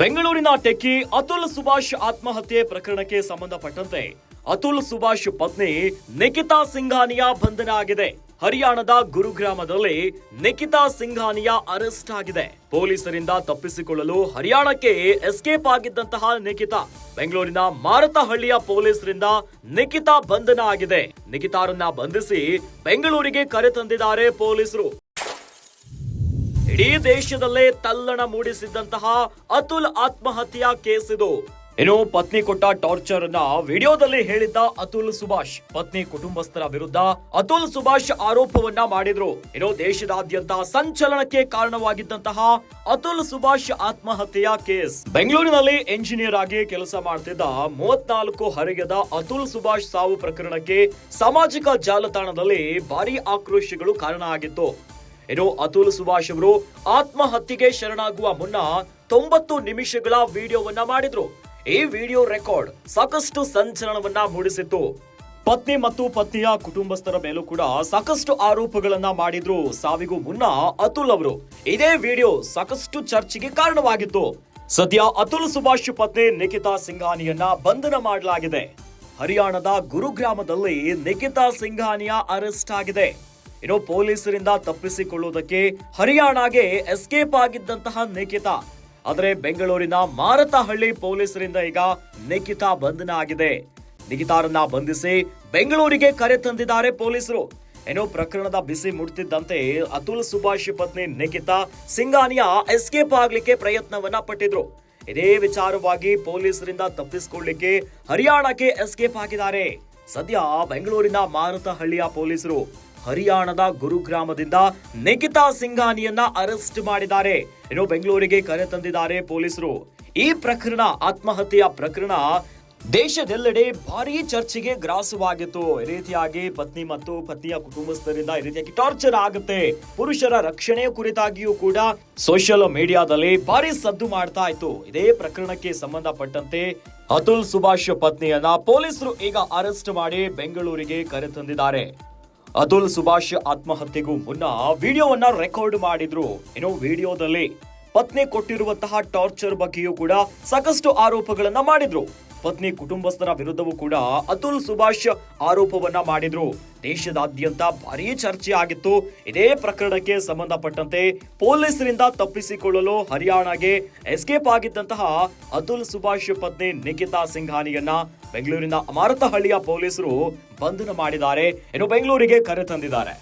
ಬೆಂಗಳೂರಿನ ಟೆಕ್ಕಿ ಅತುಲ್ ಸುಭಾಷ್ ಆತ್ಮಹತ್ಯೆ ಪ್ರಕರಣಕ್ಕೆ ಸಂಬಂಧಪಟ್ಟಂತೆ ಅತುಲ್ ಸುಭಾಷ್ ಪತ್ನಿ ನಿಖಿತಾ ಸಿಂಘಾನಿಯಾ ಬಂಧನ ಆಗಿದೆ. ಹರಿಯಾಣದ ಗುರುಗ್ರಾಮದಲ್ಲಿ ನಿಖಿತಾ ಸಿಂಘಾನಿಯಾ ಅರೆಸ್ಟ್ ಆಗಿದೆ. ಪೊಲೀಸರಿಂದ ತಪ್ಪಿಸಿಕೊಳ್ಳಲು ಹರಿಯಾಣಕ್ಕೆ ಎಸ್ಕೇಪ್ ಆಗಿದ್ದಂತಹ ನಿಖಿತಾ ಬೆಂಗಳೂರಿನ ಮಾರತಹಳ್ಳಿಯ ಪೊಲೀಸರಿಂದ ನಿಖಿತಾ ಬಂಧನ ಆಗಿದೆ. ನಿಖಿತಾರನ್ನ ಬಂಧಿಸಿ ಬೆಂಗಳೂರಿಗೆ ಕರೆತಂದಿದ್ದಾರೆ ಪೊಲೀಸರು. ಇಡೀ ದೇಶದಲ್ಲೇ ತಲ್ಲಣ ಮೂಡಿಸಿದ್ದಂತಹ ಅತುಲ್ ಆತ್ಮಹತ್ಯಾ ಕೇಸ್ ಇದು. ಇನ್ನು ಪತ್ನಿ ಕೊಟ್ಟ ಟಾರ್ಚರ್ನ ವಿಡಿಯೋದಲ್ಲಿ ಹೇಳಿದ್ದ ಅತುಲ್ ಸುಭಾಷ್. ಪತ್ನಿ ಕುಟುಂಬಸ್ಥರ ವಿರುದ್ಧ ಅತುಲ್ ಸುಭಾಷ್ ಆರೋಪವನ್ನ ಮಾಡಿದ್ರು. ಏನೋ ದೇಶದಾದ್ಯಂತ ಸಂಚಲನಕ್ಕೆ ಕಾರಣವಾಗಿದ್ದಂತಹ ಅತುಲ್ ಸುಭಾಷ್ ಆತ್ಮಹತ್ಯೆಯ ಕೇಸ್. ಬೆಂಗಳೂರಿನಲ್ಲಿ ಎಂಜಿನಿಯರ್ ಆಗಿ ಕೆಲಸ ಮಾಡ್ತಿದ್ದ ಮೂವತ್ನಾಲ್ಕು ಹರಿಗೆದ ಅತುಲ್ ಸುಭಾಷ್ ಸಾವು ಪ್ರಕರಣಕ್ಕೆ ಸಾಮಾಜಿಕ ಜಾಲತಾಣದಲ್ಲಿ ಭಾರಿ ಆಕ್ರೋಶಗಳು ಕಾರಣ ಆಗಿತ್ತು. ಇನ್ನು ಅತುಲ್ ಸುಭಾಷ್ ಅವರು ಆತ್ಮಹತ್ಯೆಗೆ ಶರಣಾಗುವ ಮುನ್ನ ತೊಂಬತ್ತು ನಿಮಿಷಗಳ ವಿಡಿಯೋವನ್ನ ಮಾಡಿದ್ರು. ಈ ವಿಡಿಯೋ ರೆಕಾರ್ಡ್ ಸಾಕಷ್ಟು ಸಂಚಲನವನ್ನ ಮೂಡಿಸಿತ್ತು. ಪತ್ನಿ ಮತ್ತು ಪತ್ನಿಯ ಕುಟುಂಬಸ್ಥರ ಮೇಲೂ ಕೂಡ ಸಾಕಷ್ಟು ಆರೋಪಗಳನ್ನ ಮಾಡಿದ್ರು ಸಾವಿಗೂ ಮುನ್ನ ಅತುಲ್ ಅವರು. ಇದೇ ವಿಡಿಯೋ ಸಾಕಷ್ಟು ಚರ್ಚೆಗೆ ಕಾರಣವಾಗಿತ್ತು. ಸದ್ಯ ಅತುಲ್ ಸುಭಾಷ್ ಪತ್ನಿ ನಿಖಿತಾ ಸಿಂಘಾನಿಯನ್ನ ಬಂಧನ ಮಾಡಲಾಗಿದೆ. ಹರಿಯಾಣದ ಗುರುಗ್ರಾಮದಲ್ಲಿ ನಿಖಿತಾ ಸಿಂಘಾನಿಯ ಅರೆಸ್ಟ್ ಆಗಿದೆ. ಇನ್ನು ಪೊಲೀಸರಿಂದ ತಪ್ಪಿಸಿಕೊಳ್ಳುವುದಕ್ಕೆ ಹರಿಯಾಣಗೆ ಎಸ್ಕೇಪ್ ಆಗಿದ್ದಂತಹ ನಿಖಿತಾ. ಆದರೆ ಬೆಂಗಳೂರಿನ ಮಾರತಹಳ್ಳಿ ಪೊಲೀಸರಿಂದ ಈಗ ನಿಖಿತಾ ಬಂಧನ ಆಗಿದೆ. ನಿಖಿತಾರನ್ನ ಬಂಧಿಸಿ ಬೆಂಗಳೂರಿಗೆ ಕರೆ ತಂದಿದ್ದಾರೆ ಪೊಲೀಸರು. ಏನೋ ಪ್ರಕರಣದ ಬಿಸಿ ಮುಟ್ತಿದ್ದಂತೆ ಅತುಲ್ ಸುಭಾಷ್ ಪತ್ನಿ ನಿಖಿತಾ ಸಿಂಗಾನಿಯಾ ಎಸ್ಕೇಪ್ ಆಗ್ಲಿಕ್ಕೆ ಪ್ರಯತ್ನವನ್ನ ಪಟ್ಟಿದ್ರು. ಇದೇ ವಿಚಾರವಾಗಿ ಪೊಲೀಸರಿಂದ ತಪ್ಪಿಸಿಕೊಳ್ಳಿಕ್ಕೆ ಹರಿಯಾಣಕ್ಕೆ ಎಸ್ಕೇಪ್ ಆಗಿದ್ದಾರೆ. ಸದ್ಯ ಬೆಂಗಳೂರಿನ ಮಾರುತಹಳ್ಳಿಯ ಪೊಲೀಸರು. ಹರಿಯಾಣದ ಗುರುಗ್ರಾಮದಿಂದ ನಿಖಿತಾ ಸಿಂಘಾನಿಯನ್ನ ಅರೆಸ್ಟ್ ಮಾಡಿದ್ದಾರೆ. ಇನ್ನು ಬೆಂಗಳೂರಿಗೆ ಕರೆ ತಂದಿದ್ದಾರೆ ಪೊಲೀಸರು. ಈ ಪ್ರಕರಣ ಆತ್ಮಹತ್ಯೆಯ ಪ್ರಕರಣ ದೇಶದೆಲ್ಲೆಡೆ ಭಾರಿ ಚರ್ಚೆಗೆ ಗ್ರಾಸವಾಗಿತ್ತು. ಈ ರೀತಿಯಾಗಿ ಪತ್ನಿ ಮತ್ತು ಪತ್ನಿಯ ಕುಟುಂಬಸ್ಥರಿಂದ ಈ ರೀತಿಯಾಗಿ ಟಾರ್ಚರ್ ಆಗುತ್ತೆ. ಪುರುಷರ ರಕ್ಷಣೆಯ ಕುರಿತಾಗಿಯೂ ಕೂಡ ಸೋಷಿಯಲ್ ಮೀಡಿಯಾದಲ್ಲಿ ಭಾರಿ ಸದ್ದು ಮಾಡ್ತಾ ಇತ್ತು. ಇದೇ ಪ್ರಕರಣಕ್ಕೆ ಸಂಬಂಧಪಟ್ಟಂತೆ ಅತುಲ್ ಸುಭಾಷ್ ಪತ್ನಿಯನ್ನ ಪೊಲೀಸರು ಈಗ ಅರೆಸ್ಟ್ ಮಾಡಿ ಬೆಂಗಳೂರಿಗೆ ಕರೆ ತಂದಿದ್ದಾರೆ. ಅತುಲ್ ಸುಭಾಷ್ ಆತ್ಮಹತ್ಯೆಗೂ ಮುನ್ನ ವಿಡಿಯೋವನ್ನ ರೆಕಾರ್ಡ್ ಮಾಡಿದ್ರು. ಏನೋ ವಿಡಿಯೋದಲ್ಲಿ ಪತ್ನಿ ಕೊಟ್ಟಿರುವಂತಹ ಟಾರ್ಚರ್ ಬಗ್ಗೆಯೂ ಕೂಡ ಸಾಕಷ್ಟು ಆರೋಪಗಳನ್ನ ಮಾಡಿದ್ರು. ಪತ್ನಿ ಕುಟುಂಬಸ್ಥರ ವಿರುದ್ಧವೂ ಕೂಡ ಅತುಲ್ ಸುಭಾಷ್ ಆರೋಪವನ್ನ ಮಾಡಿದ್ರು. ದೇಶದಾದ್ಯಂತ ಭಾರೀ ಚರ್ಚೆ ಆಗಿತ್ತು. ಇದೇ ಪ್ರಕರಣಕ್ಕೆ ಸಂಬಂಧಪಟ್ಟಂತೆ ಪೊಲೀಸರಿಂದ ತಪ್ಪಿಸಿಕೊಳ್ಳಲು ಹರಿಯಾಣಗೆ ಎಸ್ಕೇಪ್ ಆಗಿದ್ದಂತಹ ಅತುಲ್ ಸುಭಾಷ್ ಪತ್ನಿ ನಿಖಿತಾ ಸಿಂಘಾನಿಯನ್ನ ಬೆಂಗಳೂರಿನ ಅಮಾರತಹಳ್ಳಿಯ ಪೊಲೀಸರು ಬಂಧನ ಮಾಡಿದ್ದಾರೆ. ಇನ್ನು ಬೆಂಗಳೂರಿಗೆ ಕರೆ ತಂದಿದ್ದಾರೆ.